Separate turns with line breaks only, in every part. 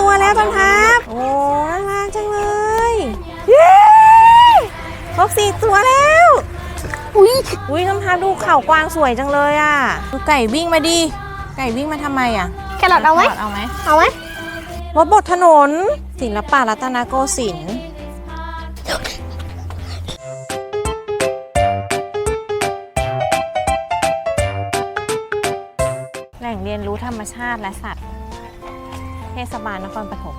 ตัวแล้วต้นทับ โอ้น่ารักจังเลยเย้ครบสี่ตัวแล้ว
อุ้ย
อุ้ยต้นทับดูเข่ากวางสวยจังเลยอะดูไก่วิ่งมาดิ ไก่วิ่งมาทำไมอะ
แครอทเอาไว้
เอาไหม
เอาไว้
รถบดถนน ศิลปะรัตนโกสินทร์แหล่งเรียนรู้ธรรมชาติและสัตว์ เทศบาลนครปฐม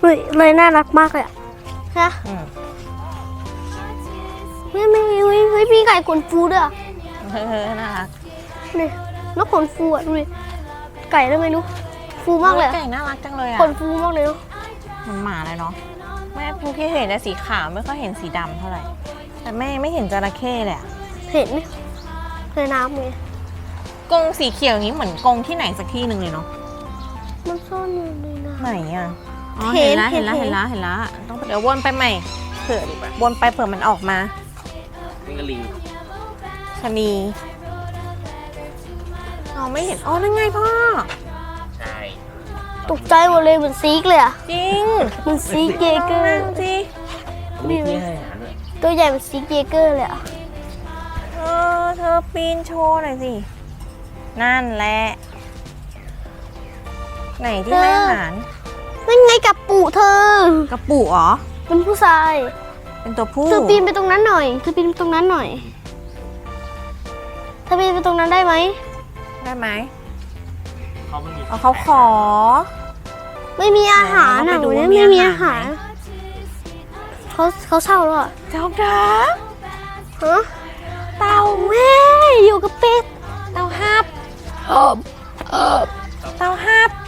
เฮ้ยเลยน่ารักมากเลยอะฮะ
อืม
ไม่ไม่เฮ้ยเฮ้ยมีไก่ขนฟูด้วยอะ
เฮ้ยน่ารัก
นี่นกขนฟูอะดูดิไก่ได้ไหมนุฟูมากเลยอะ
ไก่น่ารักจังเลยอะ
ขนฟูมากเลยเนอะ
มันหมาเลยเนาะแม่พูที่เห็นแต่สีขาวไม่ค่อยเห็นสีดำเท่าไหร่ แต่แม่ไม่เห็นจระเข้เลยอะ
เห็นในน้ำไง
กรงสีเขียวอย่างนี้เหมือนกรงที่ไหนสักที่หนึ่งเลยเนาะ
มันซ่อนอยู่ในน้
ไหนอะอ๋อ
เห็
เห็น
น
แล้วเห็นแล้ว
เห็
เห็
น
นแล้วเห็นแล้วต้องเดี๋ยววนไปใหม่เผื่อวนไปเผื่อมันออกมา
นี่ก็ลิง
ชะนีอ๋อไม่เห็นอ๋อนั่นไงพ่อ
ใช่ำ
ตกใจหมดเลยเหมือนซีกเลยอะ
จริง
เหมือนซีกเยเกอ
นั่
ร์
งสิ
มีที่ให้อาหารด้วย
ตัวใหญ่เหมือนซีกเยเกอร์เลยอะ
เออเธอปีนโชว์หน่อยสิ นั่นแหละ ไหนที่ให้อาหาร
นั่นไงกับปู่เธอ
กระปุกเหรอ
เป็นผู้ชาย
เป็นตัวผู้
เธอปีนไปตรงนั้นหน่อยเธอปีนไปตรงนั้นหน่อยเธอปีนไปตรงนั้นได้ไหม
ได้ไหม
เขาไม่มี
เอาเขาขอ
ไม่มีอาหาร
ไหน
อะ
เราไปดู
วัน
ว่า
นี้
มี
ไม่มี
อา
อา
หา
หารรเขาเขาเศร้าแล้วอะ
เจ้าดา
ฮะเต่าแม่อยู่กับเป็ด
เต่าฮับ
เอบเอบ
เต่าฮับ
เ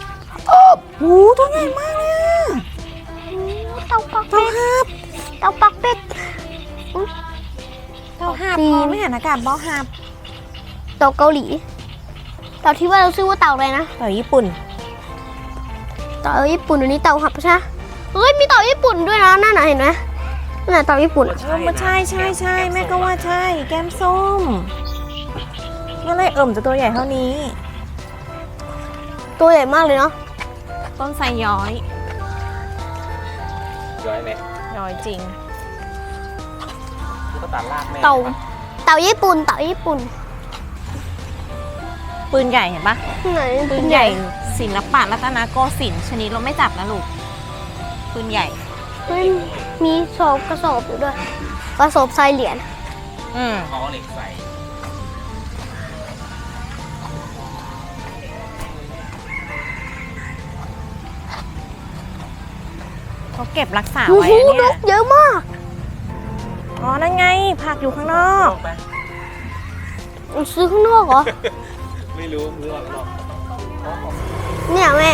อบ
โอ้ตัวใหญ่มากเลยอะ
เต่าปัก
เต่า
เป็ด
ฮับ
เต่าปักเป็ด
เต่าฮับ
จริง
พอไม่เห็นอากาศบ่ฮับ
เต่าเกาหลีเต่าที่ว่าเราชื่อว่าเต่าอะไรนะ
เต่าญี่ปุ่น
เต่าญี่ปุ่นอันนี้เต่าหับใช่ไหมเฮ้ยมีเต่าญี่ปุ่นด้วยนะนั่นน่ะเห็นไหมนั่นน่ะเต่าญี่ปุ่น
เออมันใช่ใช่ใช่แม่ก็ว่าใช่ แก้มส้มเมื่อไรเอิ่มจะตัวใหญ่เท่านี้
ตัวใหญ่มากเลยเนาะ
ต้นไทรย้อย
ย้อยไหม
ย้อยจริง
ก็ตัดลากแม่
เต่า เต่าญี่ปุ่น เต่าญี่ปุ่น
ปืนใหญ่เห็นปะ
ไหน
ปืนใหญ่ศิลปะรัตนโกสินทร์ชนิดเราไม่จับนะลูก ปืนใหญ่
เฮ้ยมีสอบกระสอบอยู่ด้วย กระสอบทรายเหรียญ
อืม
เขาเอาเหล็กใส่
เขาเก็บรักษา
โอ้
ไว้
โห
อะ
น
เนี่ย
กเยอะมาก
อ๋อ นั่นไง ผักอยู่ข้างนอก
ลงไป
ซื้อข้างนอกเหรอ
ไม่รู้มือออกหรอก
เนี่ยแม่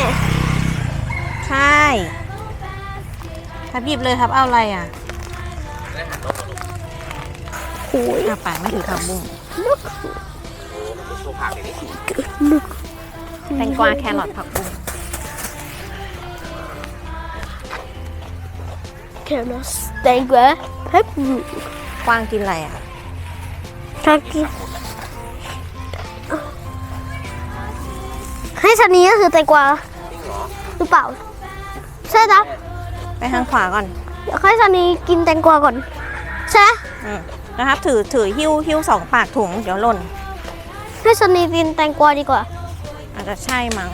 ใช่ทับหยิบเลยทับ เอาอะไรอะ
ได้หันนกมาลูก
โอ้ย
อะปากไม่ถือผักบุ้ง
นก
โอ้มันตัวผักอย่างนี้
นก
แตงกวาแครอทผักบุ้ง
แครอทแตงกวาแพ็คอยู่
กวางกินอะไรอะ
ทักกินให้ชะนีก็คือแตงกวา
จริงเหรอ
หรือเปล่า ใช่นะ
ไปทางขวาก่อน
เดี๋ยวให้ชะนีกินแตงกวาก่อน ใช่ไหม
อืมนะครับ ถือถือหิ้วหิ้วสองปากถุงเดี๋ยวหล่น
ให้ชะนีกินแตงกวาดีกว่า
อาจจะใช่มั้ง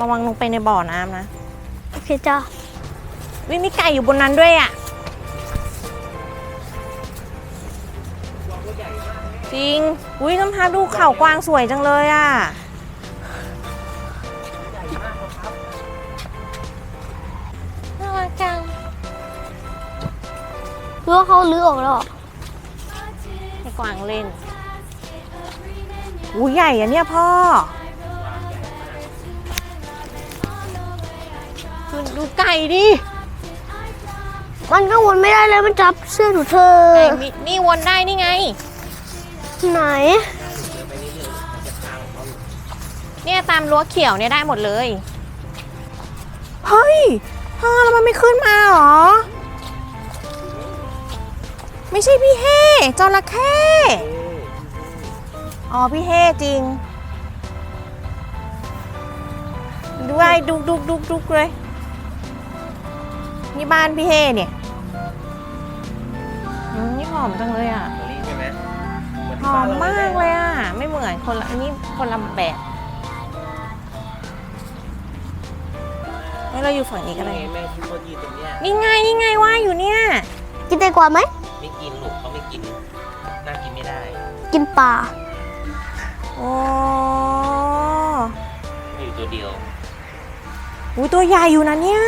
ระวังลงไปในบ่อน้ำนะ
โอ เคจ้า
วิมีไก่อยู่บนนั้นด้วยอะ จริง อุ้ยน้ำพาดูเข่ากวางสวยจังเลยอะ น่ารักจัง
หรือว่าเขาลื้อออกแล้วเหรอ
ให้กวางเล่น อุ้ยใหญ่อะเนี่ยพ่อ ดูดูไก่ดิ
มันก็วนไม่ได้เลยมันจับเสื้อหนูเธอ
ไก่มีนี่วนได้นี่ไง
ไหน
เนี่ยตามรั้วเขียวเนี่ยได้หมดเลย เฮ้ยพ่อแล้วมันไม่ขึ้นมาเหรอ ไม่ใช่พี่เฮ่จระเข้อ๋อพี่เฮ่จริงว่ายดุกดุกดุกดุกเลย นี่บ้านพี่เฮเนี่ยอืมนี่หอมจังเลยอะ
ตรงนี้ใช่ไหมเหมือน
ห
ที่
อ
บ้าน
ม
เรา
มาก
เลย
เลยอะ ไม่เหมือนคนละอันนี้คนละแบบให้เราอยู่ฝั่งนี้ก็ได้
นี่ไงแม่ที่เขายืนตรงเนี้ย
นี่ไงนี่ไงว่ายอยู่เนี่ย
กินแตงกวาไหม
ไม่กินลูกเขาไม่กิน น่ากินไม่ได้
กินปลา
โอ้
มีอยู่ตัวเดียว
อุ้ยตัวใหญ่อยู่นะเนี่ย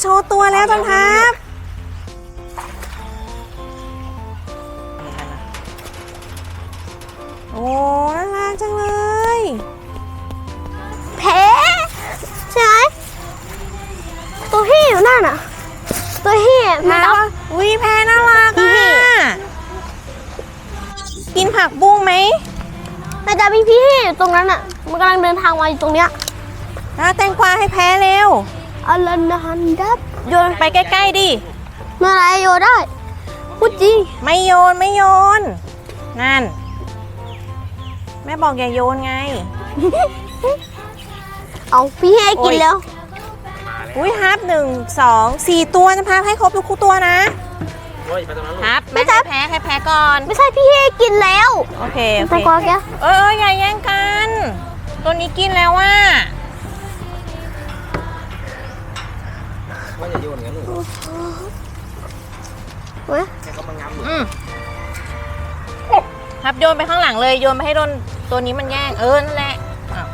โชว์ตัวแล้วต้นทับโอ้น่ารักจังเลย
แพ้ใช่ไหมตัวที่อยู่นั่นน่ะ ตัวที่ไม่
แพ้
ต้อง
ว่าอุ้ยแพ้น่ารัก
พี่
อะ กินผักบุ้งไหม
แต่จะมีพี่ที่อยู่ตรงนั้นอะ มันกำลังเดินทางมาอยู่ตรงเนี้ย
อะแตงกวาให้แพ้เร็ว
อัลลันฮันดับ
โยนไปใกล้ ๆ ดิ
เมื่อไรโยได้พูดจริง
ไม่โยนไม่โยน นั่น แม่บอกอย่าโยนไง
เอาพี่ให้กินแล้ว
มาแล้ว
อุ้ยฮับหนึ่งสองสี่ตัวจะพาให้ครบทุกคู่ตัวนะ
โอ้ยไปตรงนั้นลูก
ฮับ
ไม่
แม่
ใช่
ให้แพ้ให้แพ้ก่อน
ไม่ใช่พี่ให้กินแล้ว
โอเคโอ
แตง
เค
กวาแก
เออเอออย่าแย่งกัน ตัวนี้กินแล้วว่า
ว่าจะโยนงั้นลูก
เว้ย
แค่เขามางำลูก
อืมฮับโยนไปข้างหลังเลยโยนไปให้โดนตัวนี้มันแย่งเออนั่นแหละอ้าว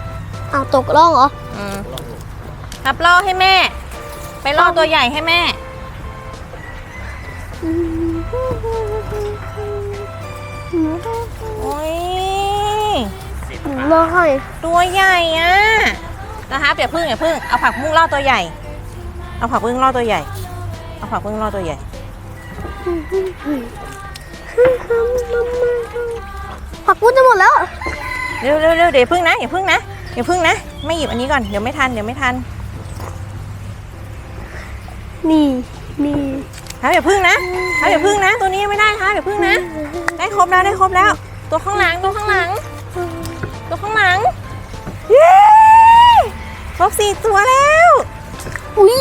เอาตกล่องเหรอ
อืม
ลองลูก
ฮับล่อให้แม่ ไปล่อตัวใหญ่ให้แม่ โอ้ย
สิบ
หนู
บาท
รอให้
ตัวใหญ่อะนะครับอย่าพึ่งอย่าพึ่งเอาผักบุ้งล่อตัวใหญ่ เอาผักบุ้งล่อตัวใหญ่ เอาผักบุ้งล่อตัวใหญ่
ผักปุ้นจะหมดแล้ว
เร็วเร็วเร็วเดี๋ยวอย่าพึ่งนะอย่าพึ่งนะอย่าพึ่งนะ ไม่หยิบอันนี้ก่อน เดี๋ยวไม่ทัน เดี๋ยวไม่ทัน
นี่นี่
ครับอย่าพึ่งนะครับอย่าพึ่งนะ ตัวนี้ยังไม่ได้ครับอย่าพึ่งนะ ได้ครบแล้วได้ครบแล้ว ตัวข้างหลังตัวข้างหลัง ตัวข้างหลัง เย้ครบสี่ตัวแล้ว
อุ้ย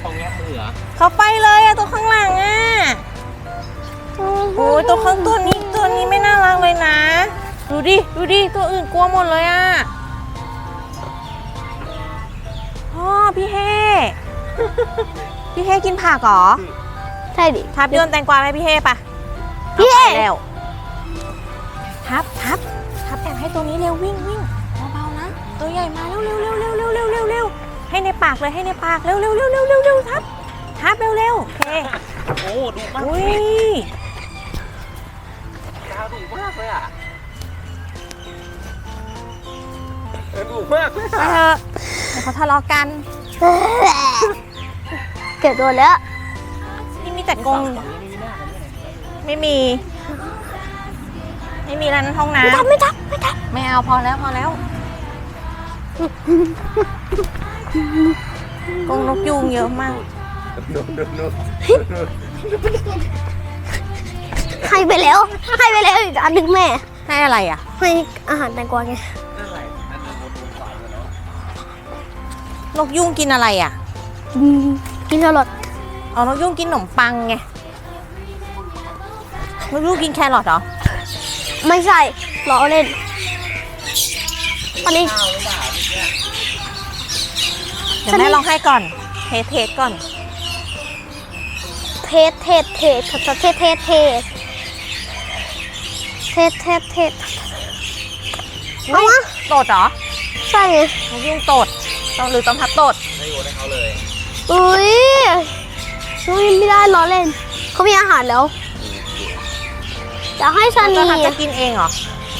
เขาแงบมือเหรอ
เขาไปเลยอะตัวข้างหลังอะโอ้ยตัวข้างตัวนี้ตัวนี้ไม่น่ารักเลยนะ ดูดิ ดูดิ ตัวอื่นกลัวหมดเลยอะพ่อพี่เฮพี่เฮกินผักเหรอ
ใช่ดิ
ทับโยนแตงกวาให้พี่เฮปะ
พี่เอ
เร็วทับทับทับแอบให้ตัวนี้เร็ววิ่งวิ่งเบาๆนะ ตัวใหญ่มาเร็วเร็วเร็วเร็วเร็วเร็วเร็วเร็วให้ในปากเลยให้ในปากเร็วเร็วเร็วเร็วเร็วเร็วทับทับเร็วเร็วโอเค
โอ้ดูมาก
อุ้ย
ดาวดุมากเลยอะเออดุมากเลย
ไปเถอะเดี๋ยวเขาทะเลาะกัน
เก็บโดนแล้ว
นี่มีแต่กรงไม่มี ไม่มีร้านห้องน้
ไม่ทันไม่ทันไม่ทันำ
ไม่เอาพอแล้วพอแล้ว กรงนกยูงเยอะมาก
ดูดูดู
ให้ไปแล้ว ให้ไปแล้วอีกอันหนึ่งแม่
ให้อะไรอะ
ให้อาหารแตงกวาไง
นั่นอะไรนั่นคือโมดูก่อนเลยเนาะ
นกยูงกินอะไรอะ
อืมกินแครอท
อ๋อนกยูงกินขนมปังไงนกยูงกินแครอทเหรอ
ไม่ใช่ล้อเล่นอันนี้
ข้าวหรือเปล่าเนี่ย
เดี๋ยวแม่ลองให้ก่อน เทสเทสก่อน
เทสเทสเทสเทสเทสเทสเทสเทสเทสเทสเอาวะ
ตดเหรอ
ใช่ไง
นกยูงตดต้องหรือต้องพับตด
ไม่โยนให้เขาเลย
อุ้ยอุ้ยไม่ได้ล้อเล่นเขามีอาหารแล้วอยากให้ชา
จะ
นี
ทำจะกินเองเหรอ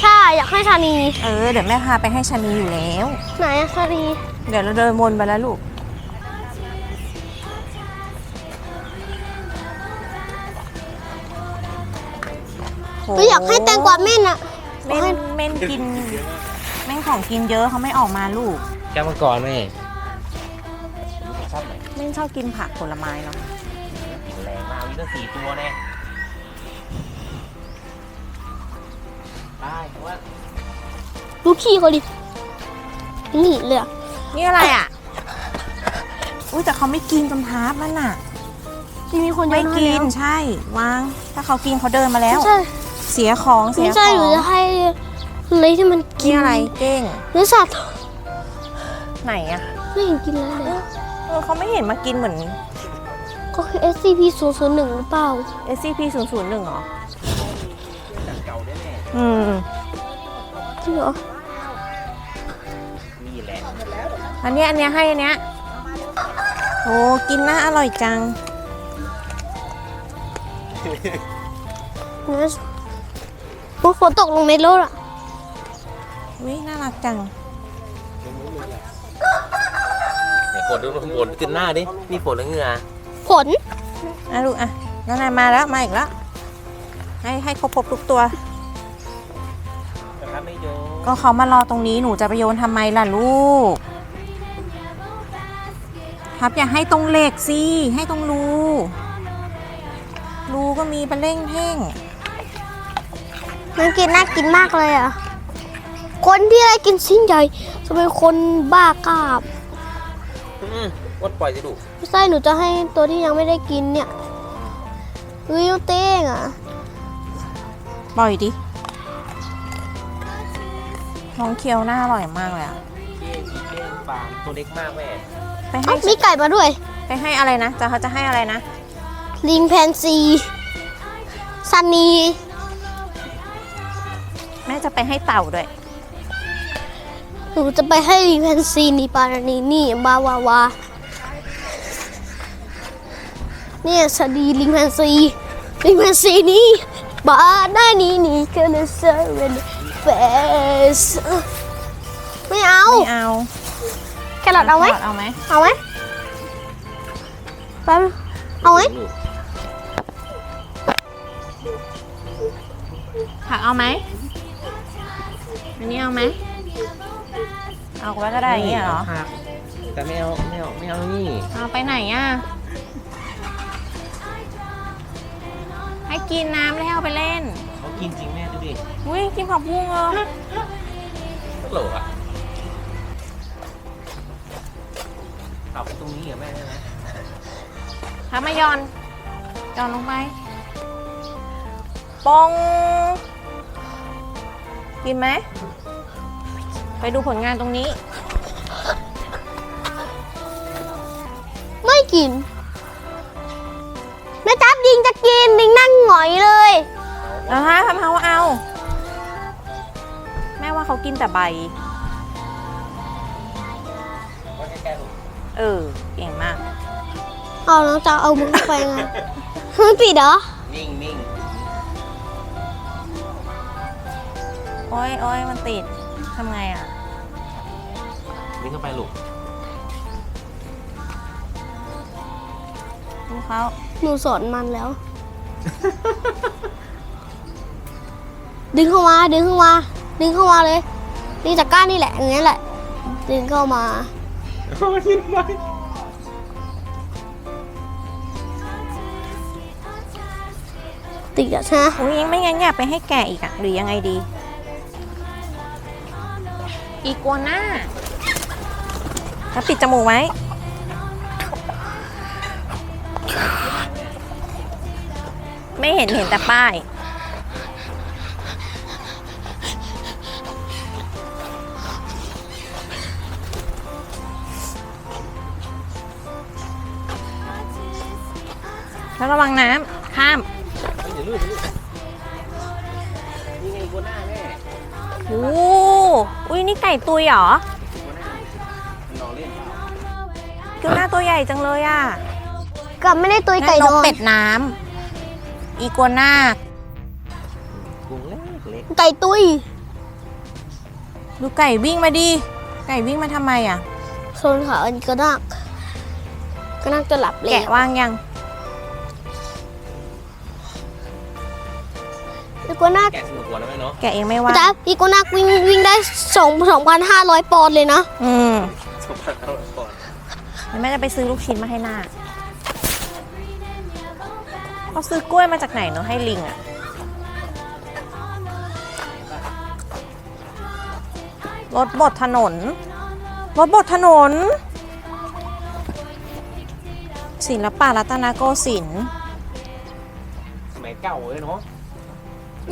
ใช่อยากให้ชานี
เออเดี๋ยวแม่พาไปให้ชานีอยู่แล้ว
ไหนอะชานี
เดี๋ยวเราเดินวนไปแล้วลูก
ก็อยากให้แตงกวาเม่นอะ
เม่นเม่นกินเม่นของกินเยอะเขาไม่ออกมาลูก
แก้วมังกรไหมชอบไหน
เม่นชอบกินผักผลไม้เนาะ
แรงมากมีตั้งสี่ตัวแน่
น
ดูขี้เขาดินี่เลยอะ
นี่อะไรอะ อุ้ยแต่เขาไม่กินจนทับมันอะ
ที่มีคนเย
ไม่
อะ
กิน
แล้ว
ใช่วาง ถ้าเขากินเขาเดินมาแล้ว
ไม่ใช่
เสียของเสี
ไม่
ยข
ใช่
อ
หนู
ง
จะให้อะไรที่มันกิ
นี่
น
อะไรเก้ง
เนื้อสัตว์
ไหนอะ
ไม่เห็นกินแล้วเลย
เออเขาไม่เห็นมากินเหมือน
ก็คือ SCP 0 0 1หรือเปล่า
SCP 0 0 1หรอ
เก่าแน่
อืม
จริงเหรอ
อันเนี้ยอันเนี้ยให้อันเนี้ยโอ้กินน่าอร่อยจัง
เนื้อพวกฝนตกลงในรถอะ
วิน่ารักจัง
ไหนฝนดูฝนขึ้นหน้าดินี่ฝนหรือเหงื่อ
ฝน
อะลูกอะนั่นนายมาแล้วมาอีกแล้วให้ให้ครบครบทุกตัว
นะครับไม่โย
ก็เขามารอตรงนี้หนูจะไปโยนทำไมล่ะลูก ครับอย่าให้ตรงเหล็กสิให้ตรงรูรูก็มีเป็นเร่งเพ่ง
มันกินน่ากินมากเลยอะคนที่อะไรกินสิ้นใหญ่จะเป็นคนบ้ากราบ
อืมวัดปล่อยสิลูก
ไม่ใช่หนูจะให้ตัวที่ยังไม่ได้กินเนี่ยวิวเต้งอะ
ปล่อยดิน้องเคียวหน้าอร่อยมากเลยอะ
เก้งอีเก้งฟาร์มตัวเล็กมากแม่
ไปให้
เอ้ามีไก่มาด้วย
ไปให้อะไรนะจะเขาจะให้อะไรนะ
ลิงแพนซีซันนี
แม่จะไปให้เต่าด้วย
หนูจะไปให้ลิงแพนซีนีปารานีนี่บาวาวาเนี่ยสวัสดีลิงแพนซีลิงแพนซีนี่บาได้นี่นี่ก็เลยเซเว่นเฟสไม่เอา
ไม่เอา
แค รอทเอาไหม
แครเอาไหม
เอาไหมแป๊บนึงเอาไหม
ลูก
ผักเอาไหมอันนี้เอาไหมเอาไว้ก็ได้อย่างเงี้ยเหรอ
ผักแต่ไม่เอาไม่เอาไม่เอานี่
เอาไปไหนอะ ให้กินน้ำแล้วเอาไปเล่น
เขากินจริงแม่ดูดิ
อุ้ยกินผักบุ้งเหรอ
ตลกอะ เอาไปตรงนี้เหรอแม่ได้ไหม
ทำมายอนยอนลงไปปองกินไหม ไปดูผลงานตรงนี้
ไม่กิน แม่จับดิงจะกินดิงนั่งหงอยเลย
แล้วฮะทำเขาเอา แม่ว่าเขากินแต่ใบ เออ เก่งมาก
เอาน้องจะเอามือเข้าไปไงเฮ้ยปิดเหรอ
นิ่งนิ่ง
โอ้ยโอ้ยมันติดทำไงอะ
นิ่งเข้าไปลูก
ดูเขา
หนูสอนมันแล้ว ดึงเข้ามา ดึงเข้ามา ดึงเข้ามาเลยดึงจากก้านนี่แหละอย่างนี้แหละ ดึงเข้ามา
กินไป
ติดอะใช่ไหม
อุ้ยไม่งั้นอยากไปให้แกะอีกอะหรือยังไงดี อีกัวน่าแล้วปิดจมูกไหมไม่เห็นเห็นแต่ป้าย แล้วระวังน้ำข้าม
เดี๋ยวลูกเดี๋ยวลูกนี่ไงอีกัวหน้าแม่
โอ้อุ้ยนี่ไก่ตุยเหรอ
อีกัวหน้ามันนอนเล่นเปล่า
คือหน้าตัวใหญ่จังเลยอะ
กับไม่ได้ตัวไก่
น
น
ก
อน
เป็ดน้ำอีกัวน่า
กุ้งเล็กเล็ก
ไก่ตุย
ดูไก่วิ่งมาดิ ไก่วิ่งมาทำไมอะ
โซนขาอันก็นักก็นักจะหลับเลย
แกะว่างยัง
อีกัวนัก
แกะสนุกกว่านะแม่เนาะ
แกะเองไม่ว่าง
จ้าอีกัวนักวิ่งวิ่งได้สองสองพันห้าร้อยปอนด์เลยนะ
อืม
สมบัติเอาก่อน
เดี๋ยวแม่จะไปซื้อลูกชิ้นมาให้หน้าเขาซื้อกล้วยมาจากไหนเนาะให้ลิงอะรถบดถนน รถบดถนน ศิลปะรัตนโกสินทร์
สมัยเก่าเลยเนาะ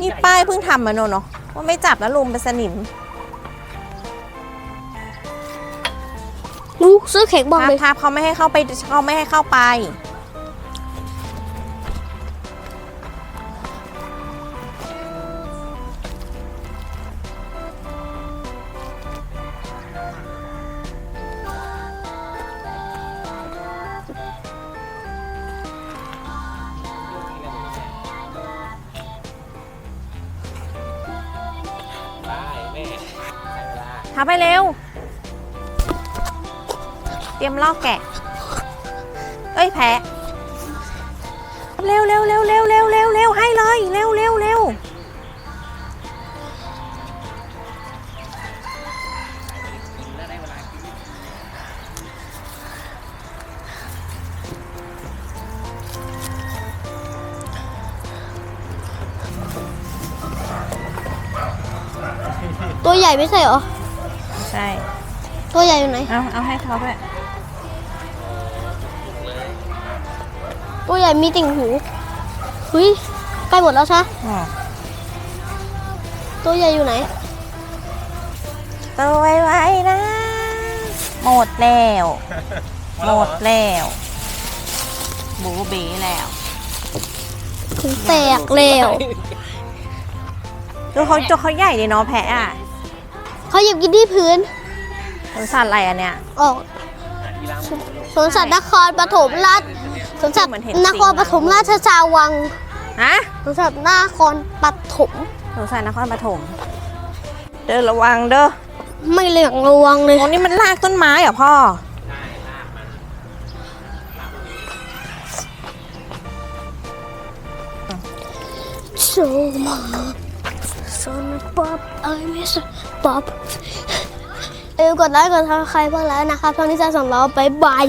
นี่ป้ายเพิ่งทำมาโนเนาะว่าไม่จับแล้วลุมเป็นสนิม
ลูกซื้อเค้กบอก
ทับ
เลย
ทับเขาไม่ให้เข้าไปเขาไม่ให้เข้าไป
ไป
เร็ว เตรียมลอกแกะ เอ้ยแพะเร็วเร็วเร็วเร็วเร็วเร็วเร็วให้เลยเร็วเร็วเร็ว
ตัวใหญ่ไม่ใช่เหรอ ตัวใหญ่อยู่ไหน
เอาเอาให้เขาด้วย
ตัวใหญ่มีติ่งหูเฮ้ยใกล้หมดแล้วใช่
อ๋อ
ตัวใหญ่อยู่ไหน
ตัวไวๆนะ หมดแล้ว หมดแล้วบูเบีแล้ว
ถึงแตกแล้ว
ตัวเขาตัวเขาใหญ่ดีเนาะแพะอะ
เขาหยิบกินที่พื้น
สวนสัตว์อะไรอันเนี้ย
ออกสวนสัตว์นครปฐมราชสวนสัตว์
เหมือนเห็น
นครปฐมราชชาวัง
ฮะ
สวนสัตว์นครปฐม
สวนสัตว์นครปฐมเดินระวังเด้อ
ไม่เหลืองระวังเลย
โอ้นี่มันลากต้นไม้เหรอพ่อ
โซมาโซนป๊อปไอ้ไม่ใช่ป๊ อปเออกดไลค์กดทักใครบ้างแล้วนะครับตองนี้จะส่งเราไปบาย